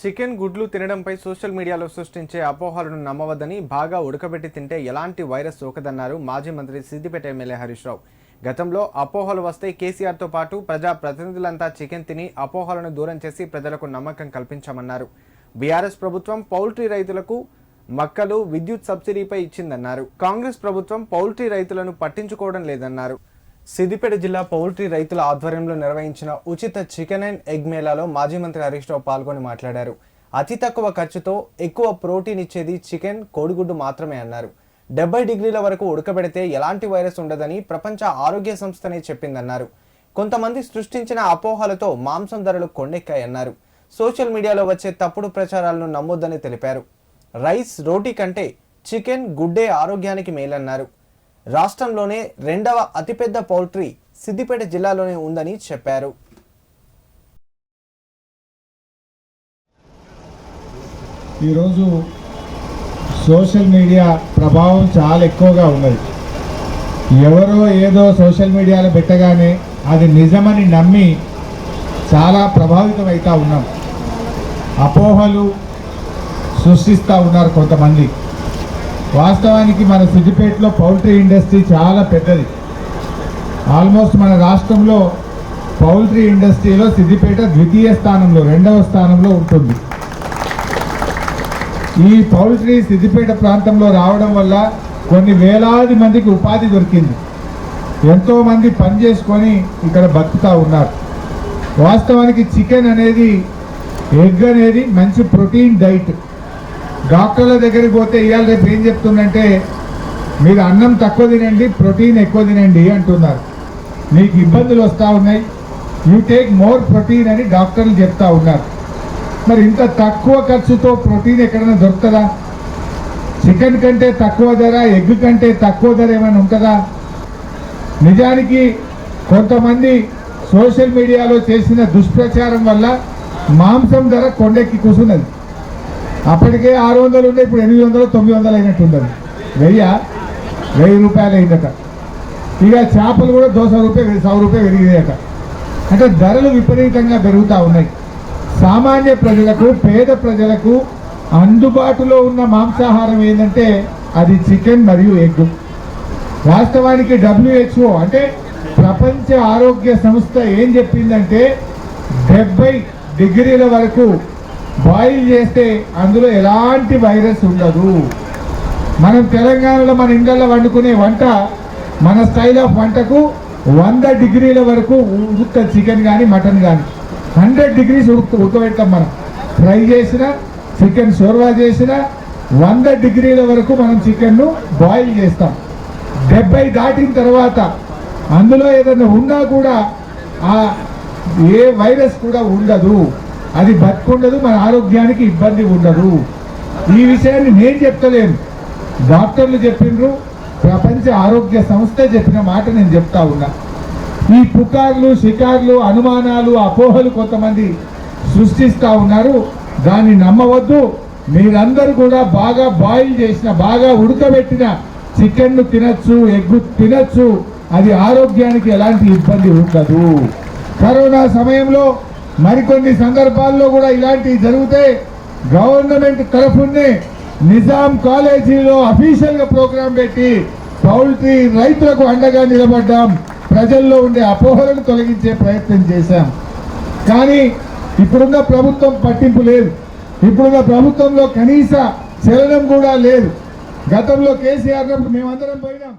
Chicken గుడ్లు తినడంపై social మీడియాలో సృష్టించే అపోహలను నమ్మవద్దని బాగా ఉడకబెట్టి తింటే ఎలాంటి వైరస్ సోకదన్నారు మాజీ మంత్రి సిద్దిపేట ఎమ్మెల్యే హరీష్ రావు. గతంలో అపోహలు వస్తే కేసీఆర్తో పాటు ప్రజా ప్రతినిధులంతా చికెన్ తిని అపోహలను దూరం చేసి ప్రజలకు నమ్మకం కల్పించామన్నారు. బీఆర్ఎస్ ప్రభుత్వం పౌల్ట్రీ రైతులకు మక్కలు విద్యుత్ సబ్సిడీపై ఇచ్చిందన్నారు. కాంగ్రెస్ ప్రభుత్వం పౌల్ట్రీ రైతులను పట్టించుకోవడం లేదన్నారు. సిద్దిపేట జిల్లా పౌల్ట్రీ రైతుల ఆధ్వర్యంలో నిర్వహించిన ఉచిత చికెన్ అండ్ ఎగ్ మేళాలో మాజీ మంత్రి హరీష్ రావు పాల్గొని మాట్లాడారు. అతి తక్కువ ఖర్చుతో ఎక్కువ ప్రోటీన్ ఇచ్చేది చికెన్ కోడిగుడ్డు మాత్రమే అన్నారు. డెబ్బై డిగ్రీల వరకు ఉడకబెడితే ఎలాంటి వైరస్ ఉండదని ప్రపంచ ఆరోగ్య సంస్థనే చెప్పిందన్నారు. కొంతమంది సృష్టించిన అపోహలతో మాంసం ధరలు కొండెక్కాయన్నారు. సోషల్ మీడియాలో వచ్చే తప్పుడు ప్రచారాలను నమ్మొద్దని తెలిపారు. రైస్ రోటీ కంటే చికెన్ గుడ్డే ఆరోగ్యానికి మేలన్నారు. రాష్ట్రంలోనే రెండవ అతిపెద్ద పౌల్ట్రీ సిద్దిపేట జిల్లాలోనే ఉందని చెప్పారు. ఈరోజు సోషల్ మీడియా ప్రభావం చాలా ఎక్కువగా ఉన్నది. ఎవరో ఏదో సోషల్ మీడియాలో పెట్టగానే అది నిజమని నమ్మి చాలా ప్రభావితం అవుతూ ఉన్నాం. అపోహలు సృష్టిస్తూ ఉన్నారు కొంతమంది. వాస్తవానికి మన సిద్దిపేటలో పౌల్ట్రీ ఇండస్ట్రీ చాలా పెద్దది. ఆల్మోస్ట్ మన రాష్ట్రంలో పౌల్ట్రీ ఇండస్ట్రీలో సిద్దిపేట ద్వితీయ స్థానంలో రెండవ స్థానంలో ఉంటుంది. ఈ పౌల్ట్రీ సిద్దిపేట ప్రాంతంలో రావడం వల్ల కొన్ని వేలాది మందికి ఉపాధి దొరికింది. ఎంతోమంది పని చేసుకొని ఇక్కడ బతుకుతూ ఉన్నారు. వాస్తవానికి చికెన్ అనేది ఎగ్ అనేది మంచి ప్రోటీన్ డైట్. డాక్టర్ల దగ్గరికి పోతే ఇవాళ రేపు ఏం చెప్తుందంటే మీరు అన్నం తక్కువ తినండి ప్రోటీన్ ఎక్కువ తినండి అంటున్నారు. మీకు ఇబ్బందులు వస్తూ ఉన్నాయి. యూ టేక్ మోర్ ప్రోటీన్ అని డాక్టర్లు చెప్తా ఉన్నారు. మరి ఇంత తక్కువ ఖర్చుతో ప్రోటీన్ ఎక్కడైనా దొరుకుతుందా? చికెన్ కంటే తక్కువ ధర ఎగ్ కంటే తక్కువ ధర ఏమైనా ఉంటుందా? నిజానికి కొంతమంది సోషల్ మీడియాలో చేసిన దుష్ప్రచారం వల్ల మాంసం ధర కొండెక్కి కూసున్నది. అప్పటికే ఆరు వందలు ఉండే ఇప్పుడు ఎనిమిది వందలు తొమ్మిది వందలు అయినట్టుండదు వెయ్య? వెయ్యి రూపాయలు అయిందట. ఇక చేపలు కూడా దోశ రూపాయలు సవ రూపాయలు పెరిగినాయట. అంటే ధరలు విపరీతంగా పెరుగుతూ ఉన్నాయి. సామాన్య ప్రజలకు పేద ప్రజలకు అందుబాటులో ఉన్న మాంసాహారం ఏంటంటే అది చికెన్ మరియు ఎగ్. వాస్తవానికి డబ్ల్యూహెచ్ఓ అంటే ప్రపంచ ఆరోగ్య సంస్థ ఏం చెప్పిందంటే డెబ్బై డిగ్రీల వరకు బాయిల్ చేస్తే అందులో ఎలాంటి వైరస్ ఉండదు. మనం తెలంగాణలో మన ఇండ్లలో వండుకునే వంట మన స్టైల్ ఆఫ్ వంటకు వంద డిగ్రీల వరకు ఉడుకుతుంది చికెన్ కానీ మటన్ కానీ హండ్రెడ్ డిగ్రీస్ ఉడుకు ఉడకబెడతాం మనం. ఫ్రై చేసిన చికెన్ షోర్వా చేసిన వంద డిగ్రీల వరకు మనం చికెన్ను బాయిల్ చేస్తాం. డెబ్బై దాటిన తర్వాత అందులో ఏదైనా ఉన్నా కూడా ఆ ఏ వైరస్ కూడా ఉండదు. అది బతుకుండదు మన ఆరోగ్యానికి ఇబ్బంది ఉండదు. ఈ విషయాన్ని నేను చెప్తలేను. డాక్టర్లు చెప్పిండ్రు ప్రపంచ ఆరోగ్య సంస్థ చెప్పిన మాట నేను చెప్తా ఉన్నా. ఈ పుకార్లు షికార్లు అనుమానాలు అపోహలు కొంతమంది సృష్టిస్తూ ఉన్నారు. దాన్ని నమ్మవద్దు. మీరందరూ కూడా బాగా బాయిల్ చేసిన బాగా ఉడకబెట్టిన చికెన్ను తినచ్చు ఎగ్గు తినచ్చు. అది ఆరోగ్యానికి ఎలాంటి ఇబ్బంది ఉండదు. కరోనా సమయంలో మరికొన్ని సందర్భాల్లో కూడా ఇలాంటివి జరిగితే గవర్నమెంట్ తరఫునే నిజాం కాలేజీలో అఫీషియల్గా ప్రోగ్రాం పెట్టి పౌల్ట్రీ రైతులకు అండగా నిలబడ్డాం. ప్రజల్లో ఉండే అపోహలను తొలగించే ప్రయత్నం చేశాం. కానీ ఇప్పుడున్న ప్రభుత్వం పట్టింపు లేదు. ఇప్పుడున్న ప్రభుత్వంలో కనీస చలనం కూడా లేదు. గతంలో కేసీఆర్ మేమందరం పోయినాం.